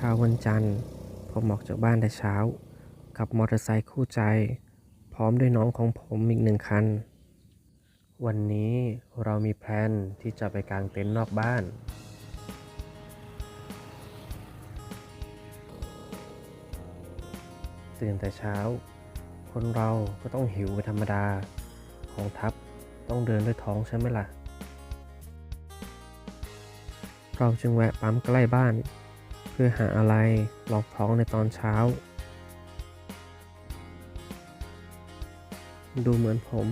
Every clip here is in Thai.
เช้าวันจันทร์ ผมออกจากบ้านแต่เช้า กับมอเตอร์ไซค์คู่ใจ พร้อมด้วยน้องของผมอีกหนึ่งคัน วันนี้เรามีแพลนที่จะไปกางเต็นท์นอกบ้านตื่นแต่เช้า คนเราก็ต้องหิวเป็นธรรมดา ของทัพต้องเดินด้วยท้องใช่ไหมล่ะ เราจึงแวะปั๊มใกล้บ้าน พื่อหาอะไรรองท้องในตอนเช้า ดูเหมือนผม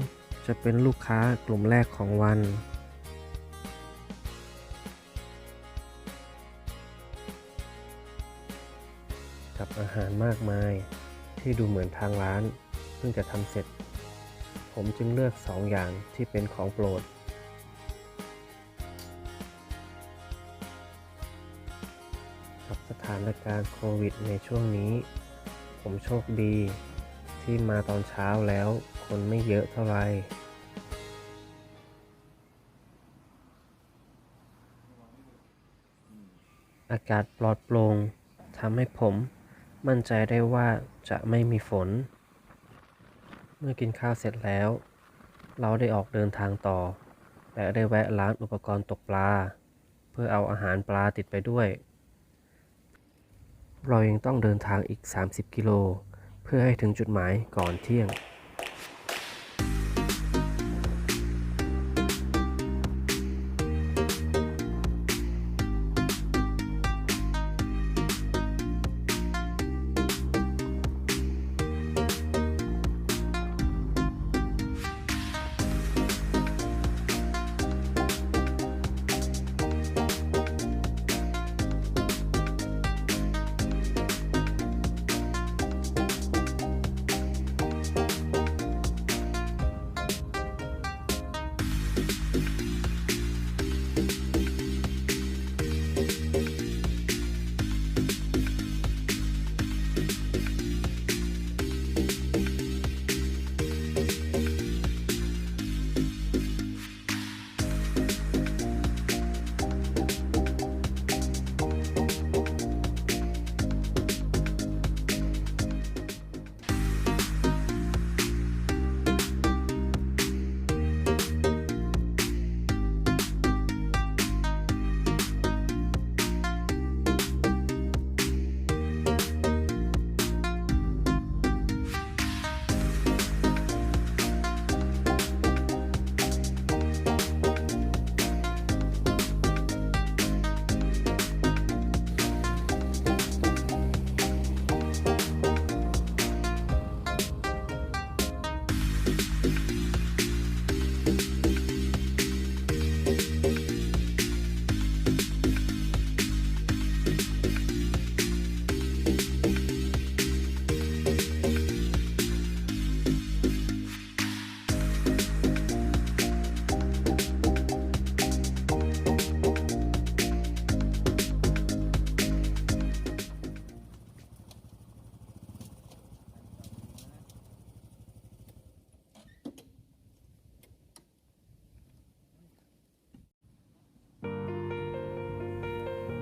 จะเป็นลูกค้ากลุ่มแรกของวัน กับอาหารมากมายที่ดูเหมือนทางร้าน เพิ่งจะทำเสร็จ ผมจึงเลือกสองอย่างที่เป็นของโปรดานการณ์โควิดในช่วงนี้ ผมโชคดี ที่มาตอนเช้าแล้วคนไม่เยอะเท่าไหร่อากาศปลอดโปร่งทำให้ผมมั่นใจได้ว่าจะไม่มีฝน เมื่อกินข้าวเสร็จแล้ว เราได้ออกเดินทางต่อและได้แวะร้านอุปกรณ์ตกปลา เพื่อเอาอาหารปลาติดไปด้วย เรายังต้องเดินทางอีก 30 กิโล เพื่อให้ถึงจุดหมายก่อนเที่ยง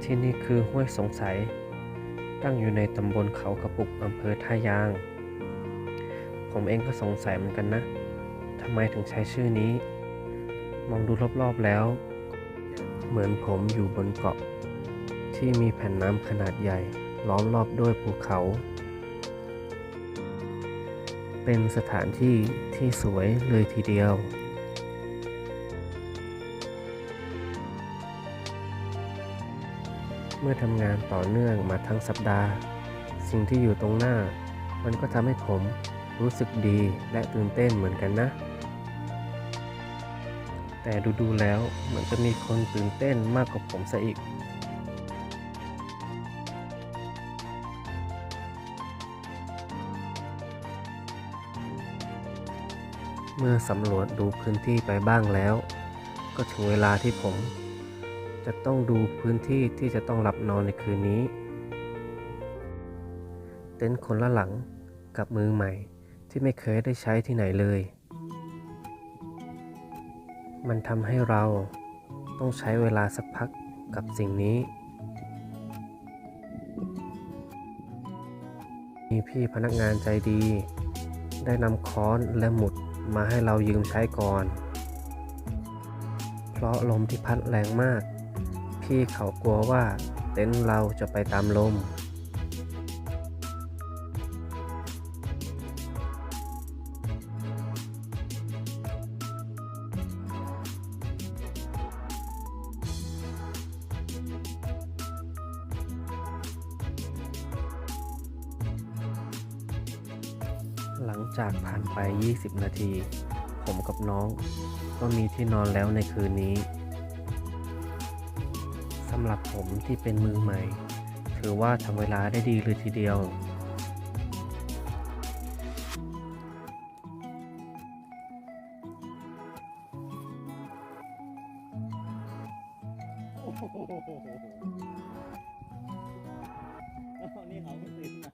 ที่นี่คือห้วยสงสัย ตั้งอยู่ในตำบลเขากระปุกอำเภอท่ายาง ผมเองก็สงสัยเหมือนกันนะทำไมถึงใช้ชื่อนี้ มองดูรอบๆแล้ว เหมือนผมอยู่บนเกาะ ที่มีแผ่นน้ำขนาดใหญ่ ล้อมรอบด้วยภูเขา เป็นสถานที่ที่สวยเลยทีเดียว มื่อทำงานต่อเนื่องมาทั้งสัปดาห์ สิ่งที่อยู่ตรงหน้า มันก็ทำให้ผมรู้สึกดีและตื่นเต้นเหมือนกันนะ แต่ดูๆแล้วเหมือนจะมีคนตื่นเต้นมากกว่าผมซะอีก เมื่อสำรวจดูพื้นที่ไปบ้างแล้ว ก็ถึงเวลาที่ผม จะต้องดูพื้นที่ที่จะต้องหลับนอนในคืนนี้ เต็นท์คนละหลังกับมือใหม่ที่ไม่เคยได้ใช้ที่ไหนเลย มันทำให้เราต้องใช้เวลาสักพักกับสิ่งนี้ มีพี่พนักงานใจดี ได้นำค้อนและหมุดมาให้เรายืมใช้ก่อน เพราะลมที่พัดแรงมาก พี่เขากลัวว่าเต็นท์เราจะไปตามลม หลังจากผ่านไป 20 นาที ผมกับน้องก็มีที่นอนแล้วในคืนนี้ำหรับผมที่เป็นมือใหม่ ถือว่าทำเวลาได้ดีเลยทีเดียวนี่เขาก็ตื่นมา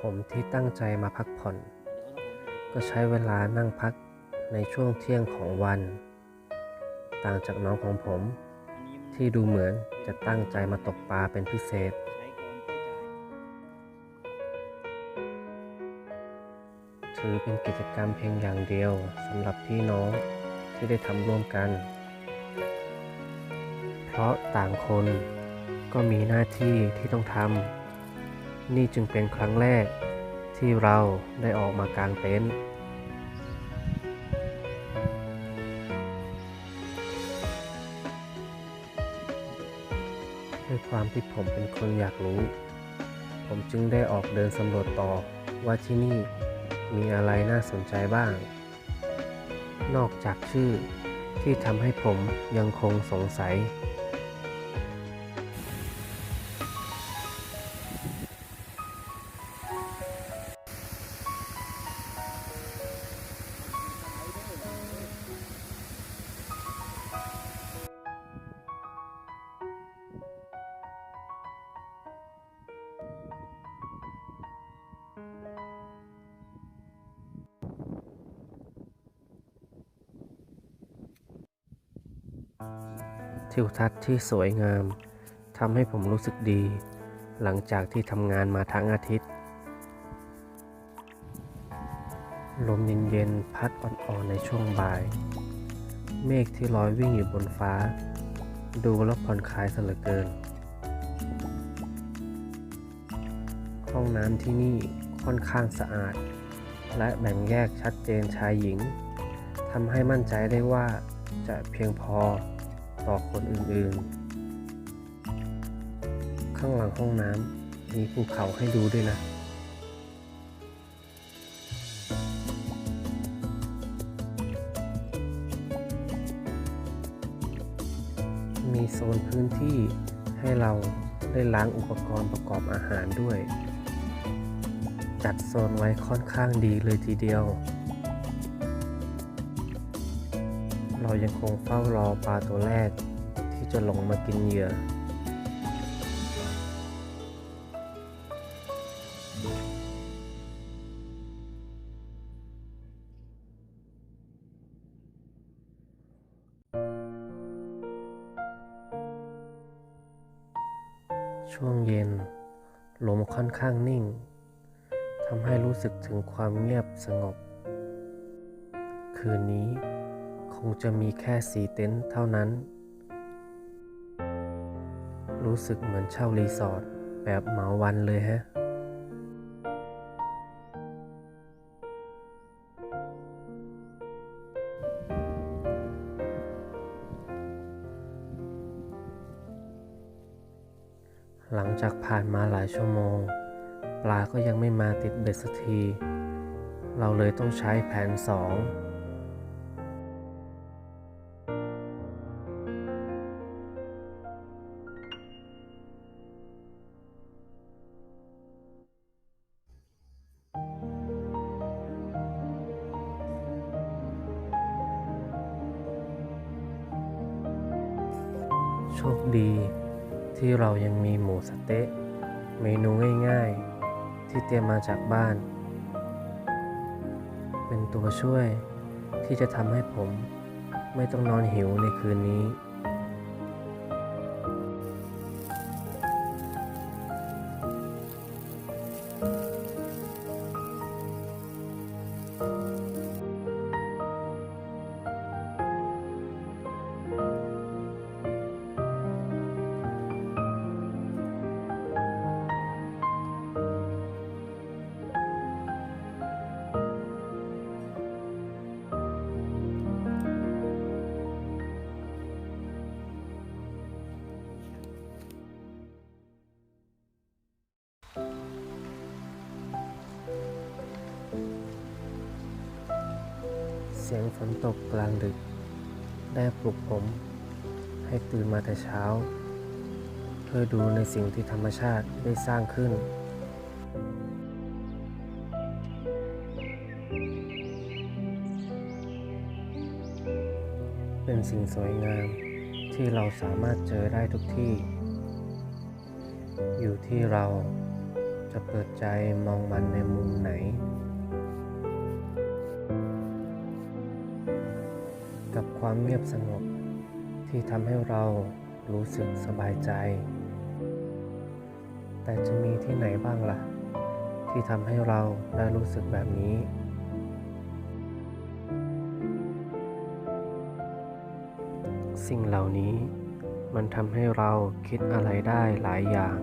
ผมที่ตั้งใจมาพักผ่อน ก็ใช้เวลานั่งพัก ในช่วงเที่ยงของวัน ต่างจากน้องของผม ที่ดูเหมือนจะตั้งใจมาตกปลาเป็นพิเศษ ถือเป็นกิจกรรมเพียงอย่างเดียวสำหรับพี่น้องที่ได้ทำร่วมกัน เพราะต่างคนก็มีหน้าที่ที่ต้องทำนี่จึงเป็นครั้งแรกที่เราได้ออกมากางเต็นท์ ความที่ผมเป็นคนอยากรู้ ผมจึงได้ออกเดินสำรวจต่อว่าที่นี่มีอะไรน่าสนใจบ้าง นอกจากชื่อที่ทำให้ผมยังคงสงสัย ทิวทัศน์ที่สวยงามทำให้ผมรู้สึกดี หลังจากที่ทำงานมาทั้งอาทิตย์ ลมเย็นๆพัดอ่อนๆในช่วงบ่าย เมฆที่ลอยวิ่งอยู่บนฟ้า ดูแล้วผ่อนคลายเสเหลือเกิน ห้องน้ำที่นี่ค่อนข้างสะอาด และแบ่งแยกชัดเจนชายหญิงทำให้มั่นใจได้ว่าจะเพียงพอ ต่อคนอื่นๆ ข้างหลังห้องน้ำมีภูเขาให้ดูด้วยนะ มีโซนพื้นที่ให้เราได้ล้างอุปกรณ์ประกอบอาหารด้วย จัดโซนไว้ค่อนข้างดีเลยทีเดียว เรายังคงเฝ้ารอปลาตัวแรกที่จะลงมากินเหยื่อช่วงเย็นลมค่อนข้างนิ่งทำให้รู้สึกถึงความเงียบสงบ คืนนี้ งจะมีแค่สีเต็นท์เท่านั้น รู้สึกเหมือนเช่ารีสอร์ทแบบเหมาวันเลยฮะ หลังจากผ่านมาหลายชั่วโมง ปลาก็ยังไม่มาติดเบ็ดสักที เราเลยต้องใช้แผนสอง ชคดีที่เรายังมีหมูสะเต๊ะ เมนูง่ายๆ ที่เตรียมมาจากบ้าน เป็นตัวช่วยที่จะทำให้ผมไม่ต้องนอนหิวในคืนนี้ ฝนตกกลางดึก ได้ปลุกผม ให้ตื่นมาแต่เช้า เพื่อดูในสิ่งที่ธรรมชาติได้สร้างขึ้น เป็นสิ่งสวยงามที่เราสามารถเจอได้ทุกที่ อยู่ที่เราจะเปิดใจมองมันในมุมไหน ความเงียบสงบ ที่ทำให้เรารู้สึกสบายใจ แต่จะมีที่ไหนบ้างล่ะ ที่ทำให้เราได้รู้สึกแบบนี้ สิ่งเหล่านี้มันทำให้เราคิดอะไรได้หลายอย่าง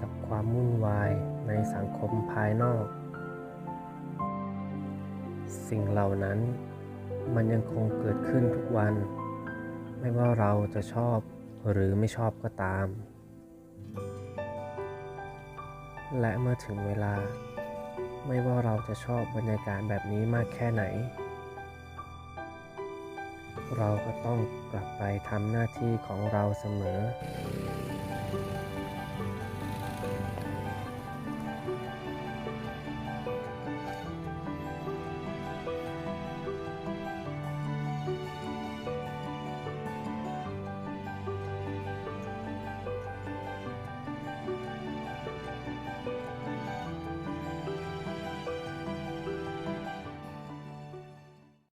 กับความวุ่นวายในสังคมภายนอก สิ่งเหล่านั้น มันยังคงเกิดขึ้นทุกวัน ไม่ว่าเราจะชอบหรือไม่ชอบก็ตาม และเมื่อถึงเวลา ไม่ว่าเราจะชอบบรรยากาศแบบนี้มากแค่ไหน เราก็ต้องกลับไปทำหน้าที่ของเราเสมอ